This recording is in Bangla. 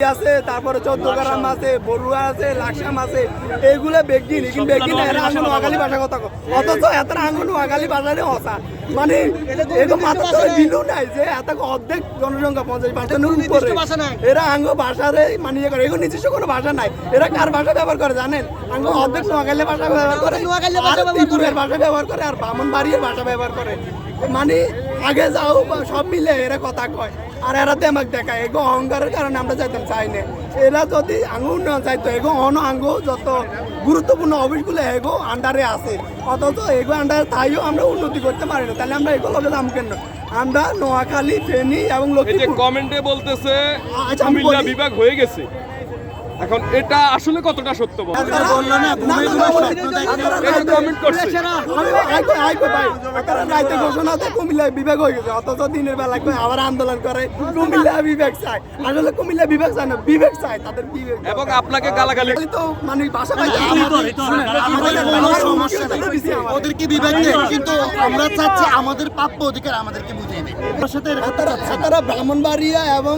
আছে তারপরে চোদ্দ গ্রাম আছে বড়ুয়া আছে লাকসাম আছে এইগুলো বেগিন কিন্তু বেগিন এরা আঙ্গুন নোয়াখালী ভাষা কথা। অথচ এত আঙ্গুন নোয়াখালী ভাষারে অসা মানে এরকম মাথা বিলু নাই যে এত অর্ধেক জনসংখ্যা পঞ্চাশ পার্সেন্টের উপরে। এরা আঙ্গ ভাষারে মানে ইয়ে করে। এগুলো নিজস্ব কোনো ভাষা নাই। এরা কার ভাষা ব্যবহার করে জানেন? আঙ্গ অর্ধেক নোয়াখালী ভাষা ব্যবহার করে আর ত্রিপুরের ভাষা ব্যবহার করে আর বামনবাড়ির ভাষা ব্যবহার করে। মানে আগে যাও বা সব মিলে এরা কথা কয়। আর এরা দেমাক দেখায় এগো অহংকারের কারণে আমরা যাইতাম চাই না এরা যদি আঙ্গু উন্নয়ন চাইতো এগো অন আঙ্গ যত গুরুত্বপূর্ণ অফিসগুলো এগো আন্ডারে আছে। অথচ এগো আন্ডারে তাইও আমরা উন্নতি করতে পারি না। তাহলে আমরা এগুলো দাম কেন? আমরা নোয়াখালী ফেনী এবং কমেন্টে বলতেছে আচ্ছা, বিভাগ হয়ে গেছে। এখন এটা আসলে কতটা সত্য রাইতে ঘোষণা দেয় কুমিল্লা বিভাগ হয়ে গেছে অথচ দিনের বেলা আবার আন্দোলন করে কুমিল্লা বিভাগ চায়। আসলে কুমিল্লা বিভাগ চায় না বিবেক চায় তাদের বিবেক। এবং আপনাকে গালাগালি তো মানে ভাষা পাইতে আমাদের কোনো সমস্যা নাই ওদেরকে বিভাগ কিন্তু আমরা চাচ্ছি আমাদের প্রাপ্য অধিকার আমাদেরকে বুঝিয়ে দেয় তারা ব্রাহ্মণবাড়িয়া এবং